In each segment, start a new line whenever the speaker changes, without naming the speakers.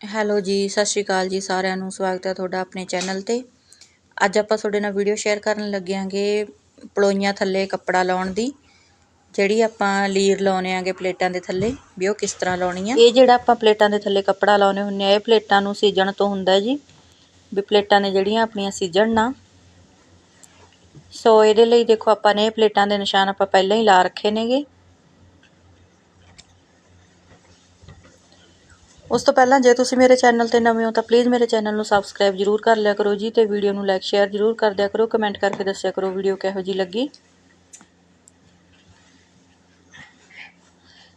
Hello ਜੀ, ਸਤਿ ਸ਼੍ਰੀ ਅਕਾਲ ਜੀ ਸਾਰਿਆਂ ਨੂੰ, ਸਵਾਗਤ ਹੈ ਤੁਹਾਡਾ ਆਪਣੇ ਚੈਨਲ ਤੇ। ਅੱਜ ਆਪਾਂ ਤੁਹਾਡੇ ਨਾਲ ਵੀਡੀਓ ਸ਼ੇਅਰ ਕਰਨ ਲੱਗਿਆਂਗੇ ਪਲੋਈਆਂ ਥੱਲੇ ਕੱਪੜਾ ਲਾਉਣ ਦੀ, ਜਿਹੜੀ ਆਪਾਂ ਲੀਰ ਲਾਉਨੇ ਆਂਗੇ ਪਲੇਟਾਂ ਦੇ ਥੱਲੇ, ਵੀ ਉਹ ਕਿਸ ਤਰ੍ਹਾਂ ਲਾਉਣੀ ਆ? ਇਹ ਜਿਹੜਾ ਆਪਾਂ ਪਲੇਟਾਂ ਦੇ ਥੱਲੇ ਕੱਪੜਾ ਲਾਉਨੇ ਹੁੰਨੇ ਆ, ਇਹ ਪਲੇਟਾਂ ਨੂੰ ਸੀਜਣ ਤੋਂ ਹੁੰਦਾ ਜੀ, ਵੀ ਪਲੇਟਾਂ ਨੇ ਜਿਹੜੀਆਂ ਆਪਣੀਆਂ ਸੀਜਣ ਨਾ ਸੋ ਇਹਦੇ ਲਈ ਦੇਖੋ ਆਪਾਂ ਨੇ ਇਹ ਪਲੇਟਾਂ ਦੇ ਨਿਸ਼ਾਨ ਆਪਾਂ ਪਹਿਲਾਂ ਹੀ ਲਾ ਰੱਖੇ ਨੇਗੇ। ਉਸ ਤੋਂ ਪਹਿਲਾਂ ਜੇ ਤੁਸੀਂ ਮੇਰੇ ਚੈਨਲ ਤੇ ਨਵੇਂ ਹੋ ਤਾਂ ਪਲੀਜ਼ ਮੇਰੇ ਚੈਨਲ ਨੂੰ ਸਬਸਕ੍ਰਾਈਬ ਜਰੂਰ ਕਰ ਲਿਆ ਕਰੋ ਜੀ ਤੇ ਵੀਡੀਓ ਨੂੰ ਲਾਈਕ ਸ਼ੇਅਰ ਜਰੂਰ ਕਰ ਦਿਆ ਕਰੋ ਕਮੈਂਟ ਕਰਕੇ ਦੱਸਿਆ ਕਰੋ ਵੀਡੀਓ ਕਿਹੋ ਜੀ ਲੱਗੀ।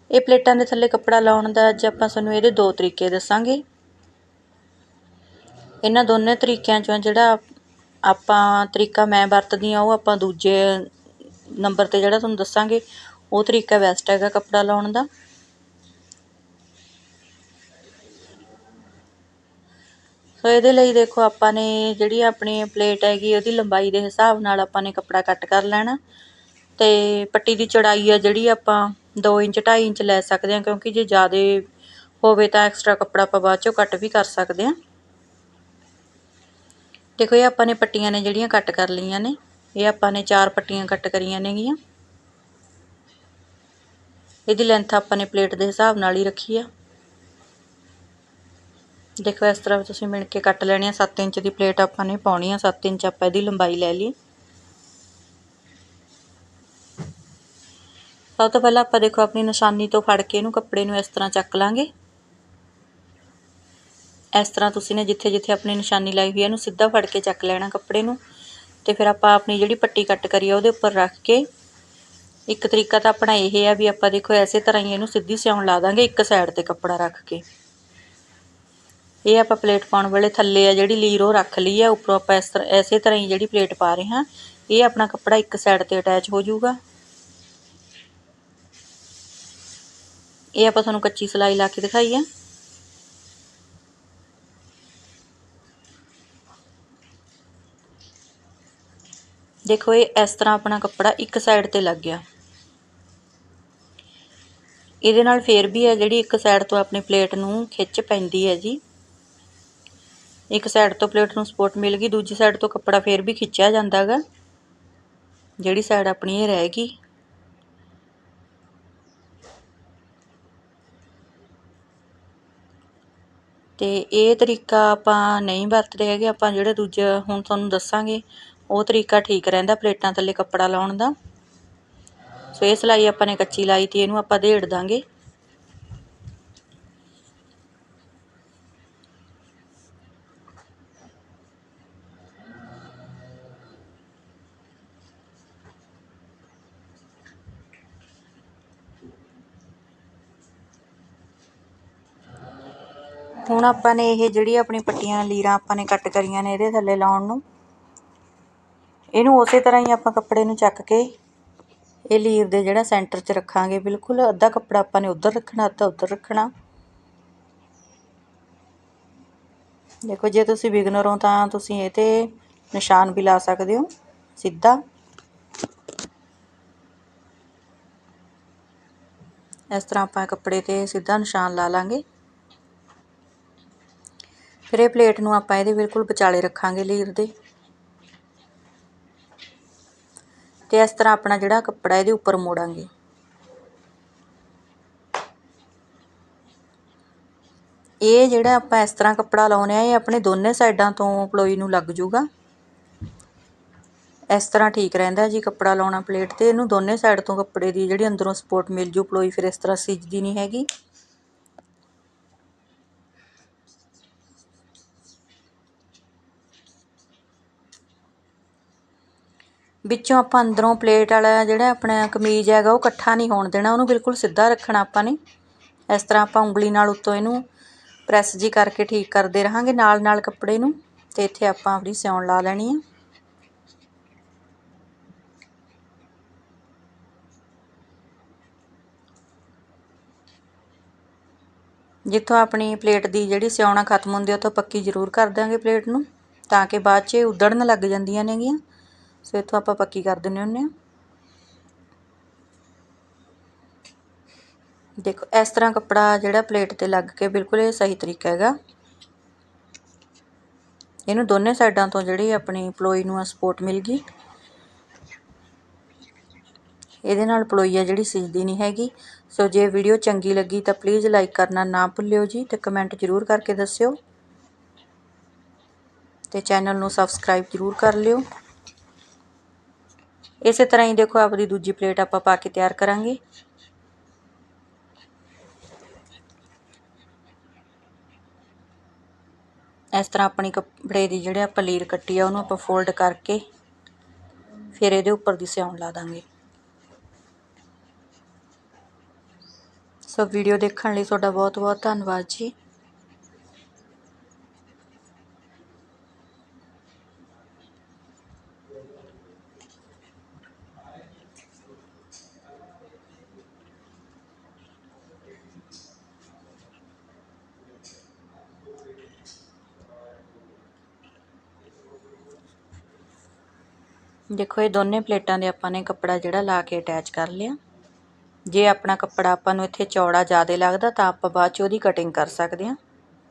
ਇਹ ਪਲੇਟਾਂ ਦੇ ਥੱਲੇ ਕੱਪੜਾ ਲਾਉਣ ਦਾ ਅੱਜ ਆਪਾਂ ਤੁਹਾਨੂੰ ਇਹਦੇ ਦੋ ਤਰੀਕੇ ਦੱਸਾਂਗੇ। ਇਹਨਾਂ ਦੋਨੇ ਤਰੀਕਿਆਂ ਚੋਂ ਜਿਹੜਾ ਆਪਾਂ ਤਰੀਕਾ ਮੈਂ ਵਰਤਦੀ ਆ ਉਹ ਆਪਾਂ ਦੂਜੇ ਨੰਬਰ ਤੇ ਜਿਹੜਾ ਤੁਹਾਨੂੰ ਦੱਸਾਂਗੇ, ਉਹ ਤਰੀਕਾ ਬੈਸਟ ਹੈਗਾ ਕੱਪੜਾ ਲਾਉਣ ਦਾ। ਸੋ ਇਹਦੇ ਲਈ ਦੇਖੋ ਆਪਾਂ ਨੇ ਜਿਹੜੀ ਆਪਣੀ ਪਲੇਟ ਹੈਗੀ ਉਹਦੀ ਲੰਬਾਈ ਦੇ ਹਿਸਾਬ ਨਾਲ ਆਪਾਂ ਨੇ ਕੱਪੜਾ ਕੱਟ ਕਰ ਲੈਣਾ। ਤੇ ਪੱਟੀ ਦੀ ਚੌੜਾਈ ਆ ਜਿਹੜੀ ਆਪਾਂ 2 ਇੰਚ 2.5 ਇੰਚ ਲੈ ਸਕਦੇ ਹਾਂ, ਕਿਉਂਕਿ ਜੇ ਜ਼ਿਆਦਾ ਹੋਵੇ ਤਾਂ ਐਕਸਟਰਾ ਕੱਪੜਾ ਆਪਾਂ ਬਾਅਦ ਚੋਂ ਕੱਟ ਵੀ ਕਰ ਸਕਦੇ ਹਾਂ। ਦੇਖੋ ਇਹ ਆਪਾਂ ਨੇ ਪੱਟੀਆਂ ਨੇ ਜਿਹੜੀਆਂ ਕੱਟ ਕਰ ਲਈਆਂ ਨੇ, ਇਹ ਆਪਾਂ ਨੇ ਚਾਰ ਪੱਟੀਆਂ ਕੱਟ ਕਰੀਆਂ ਨੇਗੀਆਂ। ਇਹਦੀ ਲੈਂਥ ਆਪਾਂ ਨੇ ਪਲੇਟ ਦੇ ਹਿਸਾਬ ਨਾਲ ਹੀ ਰੱਖੀ ਆ। ਦੇਖੋ, ਇਸ ਤਰ੍ਹਾਂ ਤੁਸੀਂ ਮਿਣ ਕੇ ਕੱਟ ਲੈਣੀ ਆ। 7 ਇੰਚ ਦੀ ਪਲੇਟ ਆਪਾਂ ਨੇ ਪਾਉਣੀ ਆ। 7 ਇੰਚ ਆਪਾਂ ਇਹਦੀ ਲੰਬਾਈ ਲੈ ਲਈ। ਸਭ ਤੋਂ ਪਹਿਲਾਂ ਆਪਾਂ ਦੇਖੋ, ਆਪਣੀ ਨਿਸ਼ਾਨੀ ਤੋਂ ਫੜ ਕੇ ਇਹਨੂੰ ਕੱਪੜੇ ਨੂੰ ਇਸ ਤਰ੍ਹਾਂ ਚੱਕ ਲਾਂਗੇ। ਇਸ ਤਰ੍ਹਾਂ ਤੁਸੀਂ ਨੇ ਜਿੱਥੇ ਜਿੱਥੇ ਆਪਣੀ ਨਿਸ਼ਾਨੀ ਲਾਈ ਹੋਈ ਹੈ ਇਹਨੂੰ ਸਿੱਧਾ ਫੜ ਕੇ ਚੱਕ ਲੈਣਾ ਕੱਪੜੇ ਨੂੰ। ਤੇ ਫਿਰ ਆਪਾਂ ਆਪਣੀ ਜਿਹੜੀ ਪੱਟੀ ਕੱਟ ਕਰੀ ਆ, ਉਹਦੇ ਉੱਪਰ ਰੱਖ ਕੇ ਇੱਕ ਤਰੀਕਾ ਤਾਂ ਆਪਣਾ ਇਹ ਹੈ ਵੀ ਆਪਾਂ ਦੇਖੋ, ਐਸੇ ਤਰ੍ਹਾਂ ਹੀ ਇਹਨੂੰ ਸਿੱਧੀ ਸਿਉਣ ਲਾ ਦਾਂਗੇ ਇੱਕ ਸਾਈਡ ਤੇ ਕੱਪੜਾ ਰੱਖ ਕੇ। ਇਹ ਆਪਾਂ ਪਲੇਟ ਪਾਉਣ ਵੇਲੇ ਥੱਲੇ ਆ ਜਿਹੜੀ ਲੀਰ ਉਹ ਰੱਖ ਲਈ ਆ, ਉੱਪਰੋਂ ਆਪਾਂ ਇਸ ਤਰ੍ਹਾਂ ਐਸੇ ਤਰ੍ਹਾਂ ਹੀ ਜਿਹੜੀ ਪਲੇਟ ਪਾ ਰਹੇ ਹਾਂ, ਇਹ ਆਪਣਾ ਕੱਪੜਾ ਇੱਕ ਸਾਈਡ ਤੇ ਅਟੈਚ ਹੋ ਜਾਊਗਾ। ਇਹ ਆਪਾਂ ਤੁਹਾਨੂੰ ਕੱਚੀ ਸਲਾਈ ਲਾ ਕੇ ਦਿਖਾਈ ਆ। ਦੇਖੋ, ਇਹ ਇਸ ਤਰ੍ਹਾਂ ਆਪਣਾ ਕੱਪੜਾ ਇੱਕ ਸਾਈਡ ਤੇ ਲੱਗ ਗਿਆ। ਇਹਦੇ ਨਾਲ ਫੇਰ ਵੀ ਹੈ ਜਿਹੜੀ ਇੱਕ ਸਾਈਡ ਤੋਂ ਆਪਣੀ ਪਲੇਟ ਨੂੰ ਖਿੱਚ ਪੈਂਦੀ ਹੈ ਜੀ। ਇੱਕ ਸਾਈਡ ਤੋਂ ਪਲੇਟ ਨੂੰ ਸਪੋਰਟ ਮਿਲ ਗਈ, ਦੂਜੀ ਸਾਈਡ ਤੋਂ ਕੱਪੜਾ ਫੇਰ ਵੀ ਖਿੱਚਿਆ ਜਾਂਦਾਗਾ। ਜਿਹੜੀ ਸਾਈਡ ਆਪਣੀ ਇਹ ਰਹਿ ਗਈ। ਤੇ ਇਹ ਤਰੀਕਾ ਆਪਾਂ ਨਹੀਂ ਵਰਤਦੇ ਹੈਗੇ, ਆਪਾਂ ਜਿਹੜਾ ਦੂਜਾ, ਹੁਣ ਤੁਹਾਨੂੰ ਦੱਸਾਂਗੇ, ਉਹ ਤਰੀਕਾ ਠੀਕ ਰਹਿੰਦਾ ਪਲੇਟਾਂ ਥੱਲੇ ਕੱਪੜਾ ਲਾਉਣ ਦਾ। ਸੋ ਇਹ ਸਲਾਈ ਆਪਾਂ ਨੇ ਕੱਚੀ ਲਾਈ ਤੇ, ਇਹਨੂੰ ਆਪਾਂ ਢੇੜ ਦਾਂਗੇ। ਹੁਣ ਆਪਾਂ ਨੇ ਇਹ ਜਿਹੜੀ ਆਪਣੀ ਪੱਟੀਆਂ ਲੀਰਾਂ ਆਪਾਂ ਨੇ ਕੱਟ ਕਰੀਆਂ ਨੇ ਇਹਦੇ ਥੱਲੇ ਲਾਉਣ ਨੂੰ, ਇਹਨੂੰ ਉਸੇ ਤਰ੍ਹਾਂ ਹੀ ਆਪਾਂ ਕੱਪੜੇ ਨੂੰ ਚੱਕ ਕੇ ਇਹ ਲੀਰ ਦੇ ਜਿਹੜਾ ਸੈਂਟਰ 'ਚ ਰੱਖਾਂਗੇ, ਬਿਲਕੁਲ ਅੱਧਾ ਕੱਪੜਾ ਆਪਾਂ ਨੇ ਉੱਧਰ ਰੱਖਣਾ, ਅੱਧਾ ਉੱਧਰ ਰੱਖਣਾ। ਦੇਖੋ, ਜੇ ਤੁਸੀਂ ਬਿਗਨਰ ਹੋ ਤਾਂ ਤੁਸੀਂ ਇਹ ਤੇ ਨਿਸ਼ਾਨ ਵੀ ਲਾ ਸਕਦੇ ਹੋ, ਸਿੱਧਾ। ਇਸ ਤਰ੍ਹਾਂ ਆਪਾਂ ਕੱਪੜੇ ਤੇ ਸਿੱਧਾ ਨਿਸ਼ਾਨ ਲਾ ਲਾਂਗੇ। ਫਿਰ ਇਹ ਪਲੇਟ ਨੂੰ ਆਪਾਂ ਇਹਦੇ ਬਿਲਕੁਲ ਵਿਚਾਲੇ ਰੱਖਾਂਗੇ ਲੀਰ ਦੇ। ਤੇ ਇਸ ਤਰ੍ਹਾਂ ਆਪਣਾ ਜਿਹੜਾ ਕੱਪੜਾ ਇਹਦੇ ਉੱਪਰ ਮੋੜਾਂਗੇ। ਇਹ ਜਿਹੜਾ ਆਪਾਂ ਇਸ ਤਰ੍ਹਾਂ ਕੱਪੜਾ ਲਾਉਨੇ ਆ ਇਹ ਆਪਣੇ ਦੋਨੇ ਸਾਈਡਾਂ ਤੋਂ ਪਲੋਈ ਨੂੰ ਲੱਗ ਜੂਗਾ। ਇਸ ਤਰ੍ਹਾਂ ਠੀਕ ਰਹਿੰਦਾ ਜੀ ਕੱਪੜਾ ਲਾਉਣਾ ਪਲੇਟ ਤੇ। ਇਹਨੂੰ ਦੋਨੇ ਸਾਈਡ ਤੋਂ ਕੱਪੜੇ ਦੀ ਜਿਹੜੀ ਅੰਦਰੋਂ ਸਪੋਰਟ ਮਿਲ ਜੂ, ਪਲੋਈ ਫਿਰ ਇਸ ਤਰ੍ਹਾਂ ਸਿੱਜਦੀ ਨਹੀਂ ਹੈਗੀ। ਵਿੱਚੋਂ ਆਪਾਂ ਅੰਦਰੋਂ ਪਲੇਟ ਵਾਲਾ ਜਿਹੜਾ ਆਪਣਾ ਕਮੀਜ਼ ਹੈਗਾ ਉਹ ਇਕੱਠਾ ਨਹੀਂ ਹੋਣ ਦੇਣਾ, ਉਹਨੂੰ ਬਿਲਕੁਲ ਸਿੱਧਾ ਰੱਖਣਾ ਆਪਾਂ ਨੇ। ਇਸ ਤਰ੍ਹਾਂ ਆਪਾਂ ਉਂਗਲੀ ਨਾਲ ਉੱਤੋਂ ਇਹਨੂੰ ਪ੍ਰੈਸ ਜੀ ਕਰਕੇ ਠੀਕ ਕਰਦੇ ਰਹਾਂਗੇ ਨਾਲ ਨਾਲ ਕੱਪੜੇ ਨੂੰ, ਤੇ ਇੱਥੇ ਆਪਾਂ ਆਪਣੀ ਸਿਉਣ ਲਾ ਲੈਣੀ ਆ। ਜਿੱਥੋਂ ਆਪਣੀ ਪਲੇਟ ਦੀ ਜਿਹੜੀ ਸਿਉਣਾ ਖਤਮ ਹੁੰਦੀ ਉੱਥੋਂ ਪੱਕੀ ਜ਼ਰੂਰ ਕਰ ਦਾਂਗੇ ਪਲੇਟ ਨੂੰ, ਤਾਂ ਕਿ ਬਾਅਦ 'ਚ ਉਧੜਨ ਲੱਗ ਜਾਂਦੀਆਂ ਨੇਗੀਆਂ। ਸੋ ਇੱਥੋਂ ਆਪਾਂ ਪੱਕੀ ਕਰ ਦਿੰਨੇ ਹੁੰਨੇ ਆ। ਦੇਖੋ, ਇਸ ਤਰ੍ਹਾਂ ਕੱਪੜਾ ਜਿਹੜਾ ਪਲੇਟ ਤੇ ਲੱਗ ਕੇ ਬਿਲਕੁਲ ਇਹ ਸਹੀ ਤਰੀਕਾ ਹੈਗਾ। ਇਹਨੂੰ ਦੋਨੇ ਸਾਈਡਾਂ ਤੋਂ ਜਿਹੜੀ ਆਪਣੀ ਪਲੋਈ ਨੂੰ ਸਪੋਰਟ ਮਿਲ ਗਈ। ਇਹਦੇ ਨਾਲ ਪਲੋਈ ਆ ਜਿਹੜੀ ਸਿੱਜਦੀ ਨਹੀਂ ਹੈਗੀ। ਸੋ ਜੇ ਵੀਡੀਓ ਚੰਗੀ ਲੱਗੀ ਤਾਂ ਪਲੀਜ਼ ਲਾਈਕ ਕਰਨਾ ਨਾ ਭੁੱਲਿਓ ਜੀ ਤੇ ਕਮੈਂਟ ਜ਼ਰੂਰ ਕਰਕੇ ਦੱਸਿਓ। ਤੇ ਚੈਨਲ ਨੂੰ ਸਬਸਕ੍ਰਾਈਬ ਜ਼ਰੂਰ ਕਰ ਲਿਓ। ਇਸੇ ਤਰ੍ਹਾਂ ਹੀ ਦੇਖੋ ਆਪਦੀ ਦੂਜੀ ਪਲੇਟ ਆਪਾਂ ਪਾ ਕੇ ਤਿਆਰ ਕਰਾਂਗੇ। ਇਸ ਤਰ੍ਹਾਂ ਆਪਣੀ ਕੱਪੜੇ ਦੀ ਜਿਹੜੇ ਆਪਾਂ ਲੀਰ ਕੱਟੀ ਆ, ਉਹਨੂੰ ਆਪਾਂ ਫੋਲਡ ਕਰਕੇ ਫਿਰ ਇਹਦੇ ਉੱਪਰ ਦੀ ਸਿਉਣ ਲਾ ਦਾਂਗੇ। ਸੋ ਵੀਡੀਓ ਦੇਖਣ ਲਈ ਤੁਹਾਡਾ ਬਹੁਤ ਬਹੁਤ ਧੰਨਵਾਦ ਜੀ। ਦੇਖੋ, ਇਹ ਦੋਨੇ ਪਲੇਟਾਂ ਦੇ ਆਪਾਂ ਨੇ ਕੱਪੜਾ ਜਿਹੜਾ ਲਾ ਕੇ ਅਟੈਚ ਕਰ ਲਿਆ। ਜੇ ਆਪਣਾ ਕੱਪੜਾ ਆਪਾਂ ਨੂੰ ਇੱਥੇ ਚੌੜਾ ਜ਼ਿਆਦਾ ਲੱਗਦਾ, ਤਾਂ ਆਪਾਂ ਬਾਅਦ ਚ ਉਹਦੀ ਕਟਿੰਗ ਕਰ ਸਕਦੇ ਹਾਂ।